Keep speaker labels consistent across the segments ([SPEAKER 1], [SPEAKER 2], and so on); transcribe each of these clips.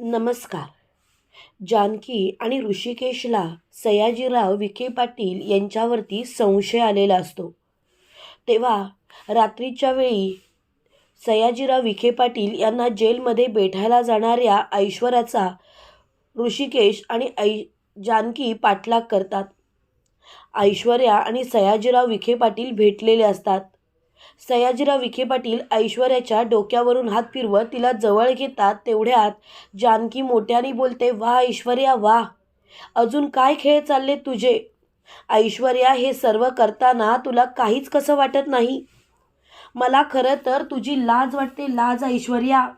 [SPEAKER 1] नमस्कार. जानकी आणि ऋषिकेशला सयाजीराव विखे पाटील यांच्यावरती संशय आलेला असतो. तेव्हा रात्रीच्या वेळी सयाजीराव विखे पाटील यांना जेलमध्ये भेटायला जाणाऱ्या ऐश्वर्याचा ऋषिकेश आणि ऐ जानकी पाठलाग करतात. ऐश्वर्या आणि सयाजीराव विखे पाटील भेटलेले असतात. सयाजीराव विखे पाटील ऐश्वर्याच्या डोक्यावरून हात फिरवत तिला जवळ घेतात तेवढ्यात जानकी मोठ्याने बोलते वा ऐश्वर्या वा. अजून काय खेळ चालले तुझे? ऐश्वर्या हे सर्व करताना तुला काहीच कसं वाटत नाही? मला खरं तर तुझी लाज वाटते लाज ऐश्वर्या.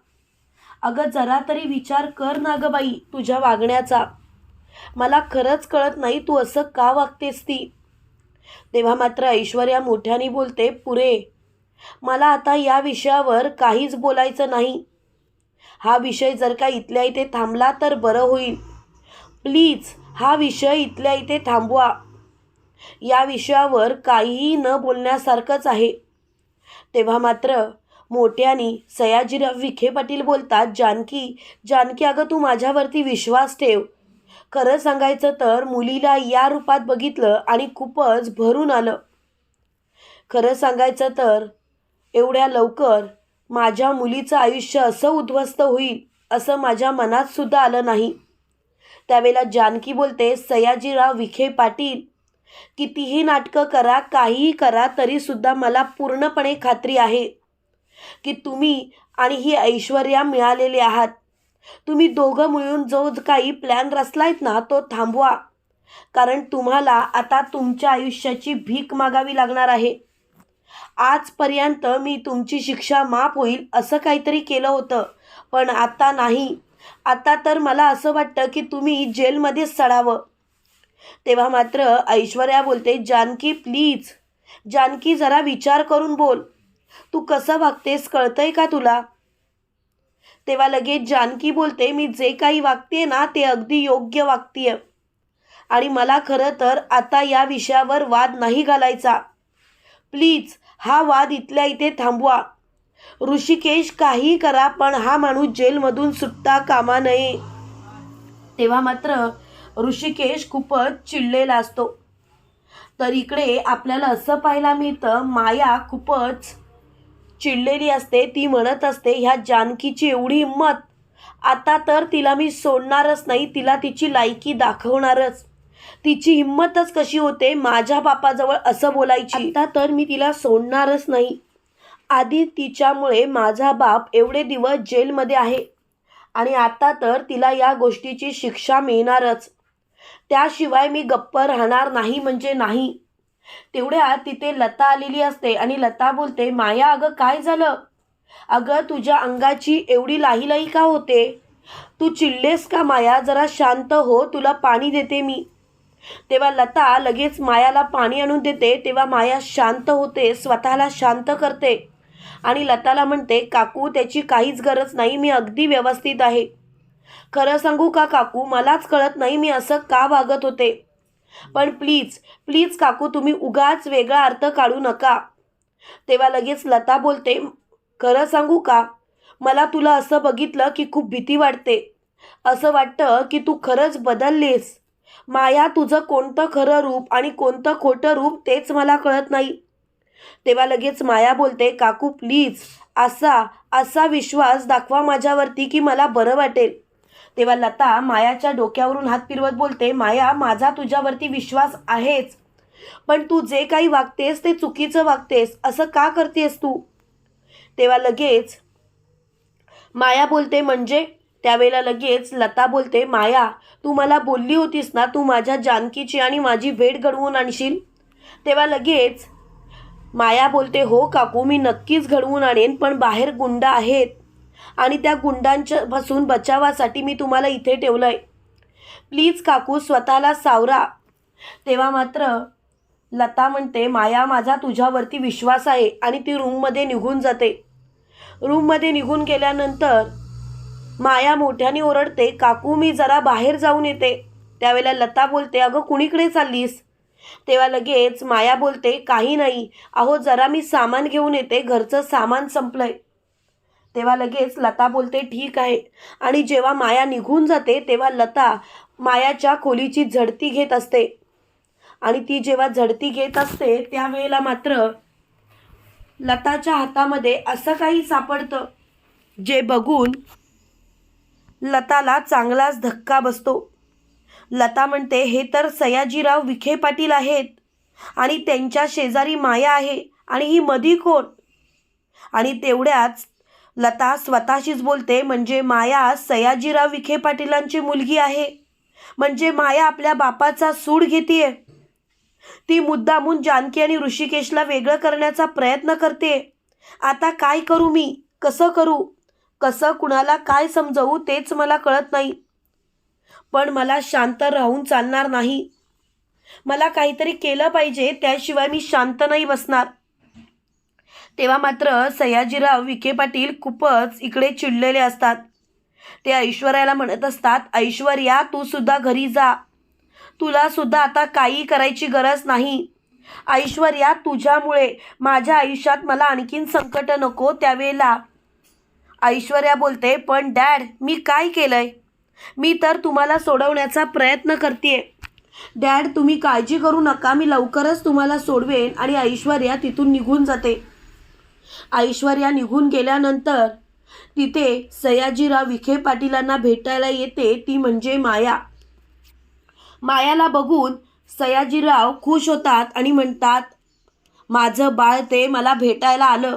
[SPEAKER 1] अगं जरा तरी विचार कर ना गं बाई तुझ्या वागण्याचा. मला खरंच कळत नाही तू असं का वागतेस ती? तेव्हा मात्र ऐश्वर्या मोठ्याने बोलते पुरे मला आता या विषयावर काहीच बोलायचं नाही. हा विषय जर का इथल्या इथे थांबला तर बरं होईल. प्लीज हा विषय इथल्या इथे थांबवा. या विषयावर काहीही न बोलण्यासारखंच आहे. तेव्हा मात्र मोठ्यानी सयाजीराव विखे पाटील बोलतात जानकी जानकी अगं तू माझ्यावरती विश्वास ठेव. खरं सांगायचं तर मुलीला या रूपात बघितलं आणि खूपच भरून आलं. खरं सांगायचं तर एवढ्या लवकर माझ्या मुलीचं आयुष्य असं उद्ध्वस्त होईल असं माझ्या मनात सुद्धा आलं नाही. त्यावेळेला जानकी बोलते सयाजीराव विखे पाटील कितीही नाटकं करा काहीही करा तरीसुद्धा मला पूर्णपणे खात्री आहे की तुम्ही आणि ही ऐश्वर्या मिळालेले आहात. तुम्ही दोघं मिळून जो काही प्लॅन रचलायत ना तो थांबवा. कारण तुम्हाला आता तुमच्या आयुष्याची भीक मागावी लागणार आहे. आजपर्यंत मी तुमची शिक्षा माफ होईल असं काहीतरी केलं होतं पण आता नाही. आता तर मला असं वाटतं की तुम्ही जेलमध्येच सडावं. तेव्हा मात्र ऐश्वर्या बोलते जानकी प्लीज. जानकी जरा विचार करून बोल. तू कसं वागतेस कळतंय का तुला? तेव्हा लगेच जानकी बोलते मी जे काही वागते ना ते अगदी योग्य वागतीय. आणि मला खरं तर आता या विषयावर वाद नाही घालायचा. प्लीज हा वाद इथल्या इथे थांबवा. ऋषिकेश काही करा पण हा माणूस जेलमधून सुटता कामा नये. तेव्हा मात्र ऋषिकेश खूपच चिडलेला असतो. तर इकडे आपल्याला असं पाहायला मिळतं माया खूपच चिडलेली असते ती म्हणत असते ह्या जानकीची एवढी हिंमत आता तर तिला मी सोडणारच नाही तिला तिची लायकी दाखवणारच. तिची हिंमतच कशी होते माझ्या बापाजवळ असं बोलायची. आता तर मी तिला सोडणारच नाही. आधी तिच्यामुळे माझा बाप एवढे दिवस जेलमध्ये आहे आणि आता तर तिला या गोष्टीची शिक्षा मिळणारच. त्याशिवाय मी गप्प राहणार नाही म्हणजे नाही. तेवढ्या तिथे लता आलेली असते आणि लता बोलते माया अगं काय झालं? अगं तुझ्या अंगाची एवढी लाही का होते? तू चिडलेस का माया? जरा शांत हो तुला पाणी देते मी. तेव्हा लता लगेच मायाला पाणी आणून देते तेव्हा माया शांत होते स्वतःला शांत करते. आणि लताला म्हणते काकू त्याची काहीच गरज नाही मी अगदी व्यवस्थित आहे. खरं सांगू का काकू? मलाच कळत नाही मी असं का वागत होते? पण प्लीज प्लीज काकू तुम्ही उगाच वेगळा अर्थ काढू नका. तेव्हा लगेच लता बोलते खरं सांगू का? मला तुला असं बघितलं की खूप भीती वाटते. असं वाटतं की तू खरंच बदललीस. माया तुझं कोणतं खरं रूप आणि कोणतं खोटं रूप तेच मला कळत नाही. तेव्हा लगेच माया बोलते काकू प्लीज असा असा विश्वास दाखवा माझ्यावरती की मला बरं वाटेल. तेव्हा लता मायाच्या डोक्यावरून हात फिरवत बोलते माया माझा तुझ्यावरती विश्वास आहेच. पण तू जे काही वागतेस ते चुकीचं वागतेस. असं का करतेस तू? तेव्हा लगेच माया बोलते म्हणजे? त्यावेळेला लगेच लता बोलते माया तू मला बोलली होतीस ना तू माझ्या जानकीची आणि माझी भेट घडवून आणशील? तेव्हा लगेच माया बोलते हो काकू मी नक्कीच घडवून आणेन पण बाहेर गुंड आहेत. आणि त्या गुंडांच्या पासून बचावासाठी मी तुम्हाला इथे ठेवलं आहे प्लीज काकू स्वतःला सावरा. तेव्हा मात्र लता म्हणते माया माझा तुझ्यावरती विश्वास आहे आणि ती रूममध्ये निघून जाते. रूममध्ये निघून गेल्यानंतर माया मोठ्याने ओरडते काकू मी जरा बाहेर जाऊन येते. त्यावेळेला लता बोलते अगं कुणीकडे चाललीस? तेव्हा लगेच माया बोलते काही नाही. अहो जरा मी सामान घेऊन येते घरचं सामान संपलं आहे तेव्हा लगेच लता बोलते ठीक आहे. आणि जेव्हा माया निघून जाते तेव्हा लता मायाच्या खोलीची झडती घेत असते. आणि ती जेव्हा झडती घेत असते त्यावेळेला मात्र लताच्या हातामध्ये असं काही सापडतं जे बघून लताला चांगलाच धक्का बसतो. लता म्हणते हे तर सयाजीराव विखे पाटील आहेत आणि त्यांच्या शेजारी माया आहे आणि ही मधी कोण? आणि तेवढ्याच लता स्वतःशीच बोलते म्हणजे माया सयाजीराव विखे पाटीलांची मुलगी आहे. म्हणजे माया आपल्या बापाचा सूड घेतीये. ती मुद्दामून जानकी आणि ऋषिकेशला वेगळं करण्याचा प्रयत्न करते. आता काय करू मी? कसं करू? कसं कुणाला काय समजवू तेच मला कळत नाही. पण मला शांत राहून चालणार नाही. मला काहीतरी केलं पाहिजे त्याशिवाय मी शांत नाही बसणार. तेव्हा मात्र सयाजीराव विखे पाटील खूपच इकडे चिडलेले असतात. ते ऐश्वर्याला म्हणत असतात ऐश्वर्या तू सुद्धा घरी जा. तुला सुद्धा आता काही करायची गरज नाही. ऐश्वर्या तुझ्यामुळे माझ्या आयुष्यात मला आणखीन संकट नको त्यावेळेला. ऐश्वर्या बोलते पण डॅड मी काय केलंय? मी तर तुम्हाला सोडवण्याचा प्रयत्न करते डॅड तुम्ही काळजी करू नका. मी लवकरच तुम्हाला सोडवेन आणि ऐश्वर्या तिथून निघून जाते. ऐश्वर्या निघून गेल्यानंतर तिथे सयाजीराव विखे पाटीलांना भेटायला येते ती म्हणजे माया. मायाला बघून सयाजीराव खुश होतात आणि म्हणतात माझं बाळ ते मला भेटायला आलं.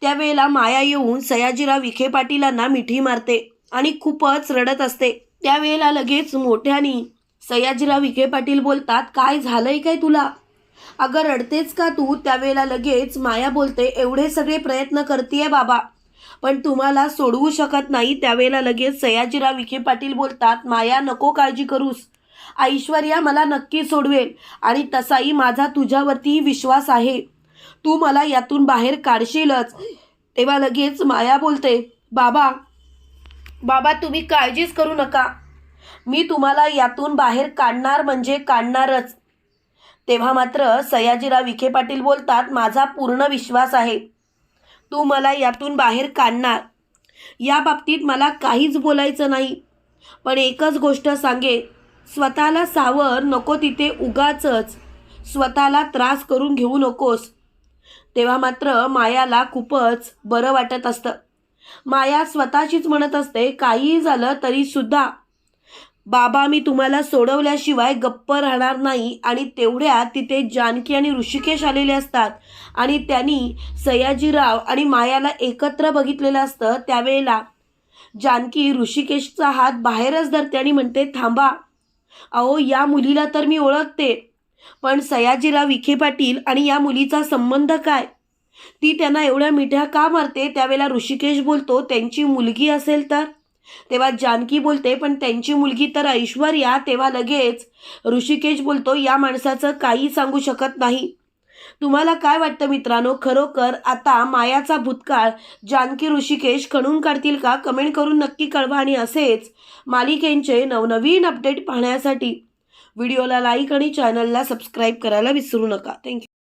[SPEAKER 1] त्यावेळेला माया येऊन सयाजीराव विखे पाटीलांना मिठी मारते आणि खूपच रडत असते. त्यावेळेला लगेच मोठ्यानी सयाजीराव विखे पाटील बोलतात काय झालंय काय तुला? अगं रडतेच का तू? त्यावेळेला लगेच माया बोलते एवढे सगळे प्रयत्न करतीये बाबा. पण तुम्हाला सोडवू शकत नाही त्यावेळेला लगेच सयाजीराव विखे पाटील बोलतात माया नको काळजी करूस. ऐश्वर्या मला नक्की सोडवेल आणि तसाही माझा तुझ्यावरतीही विश्वास आहे. तू मला यातून बाहेर काढशीलच. तेव्हा लगेच माया बोलते बाबा बाबा तुम्ही काळजीच करू नका. मी तुम्हाला यातून बाहेर काढणार म्हणजे काढणारच. तेव्हा मात्र सयाजीराव विखे पाटील बोलतात माझा पूर्ण विश्वास आहे. तू मला यातून बाहेर काढणार. या बाबतीत मला काहीच बोलायचं नाही. पण एकच गोष्ट सांगे स्वतःला सावर नको तिथे उगाचच. स्वतःला त्रास करून घेऊ नकोस. तेव्हा मात्र मायाला खूपच बरं वाटत असतं. माया स्वतःशीच म्हणत असते काहीही झालं तरीसुद्धा बाबा मी तुम्हाला सोडवल्याशिवाय गप्प राहणार नाही आणि तेवढ्या तिथे जानकी आणि ऋषिकेश आलेले असतात. आणि त्यांनी सयाजीराव आणि मायाला एकत्र बघितलेलं असतं त्यावेळेला. जानकी ऋषिकेशचा हात बाहेरच धरते आणि म्हणते थांबा. अहो या मुलीला तर मी ओळखते. पण सयाजीराव विखे पाटील आणि या मुलीचा संबंध काय? ती त्यांना एवढ्या मिठ्या का मारते? त्यावेळेला ऋषिकेश बोलतो त्यांची मुलगी असेल तर? तेव्हा जानकी बोलते पण त्यांची मुलगी तर ऐश्वर्या. तेव्हा लगेच ऋषिकेश बोलतो या माणसाचं काही सांगू शकत नाही. तुम्हाला काय वाटतं मित्रांनो? खरोखर आता मायाचा भूतकाळ. जानकी ऋषिकेश खणून काढतील का? कमेंट करून नक्की कळवा आणि असेच मालिकेंचे नवनवीन अपडेट पाहण्यासाठी. व्हिडिओला लाईक आणि चॅनलला सबस्क्राईब करायला विसरू नका. थँक्यू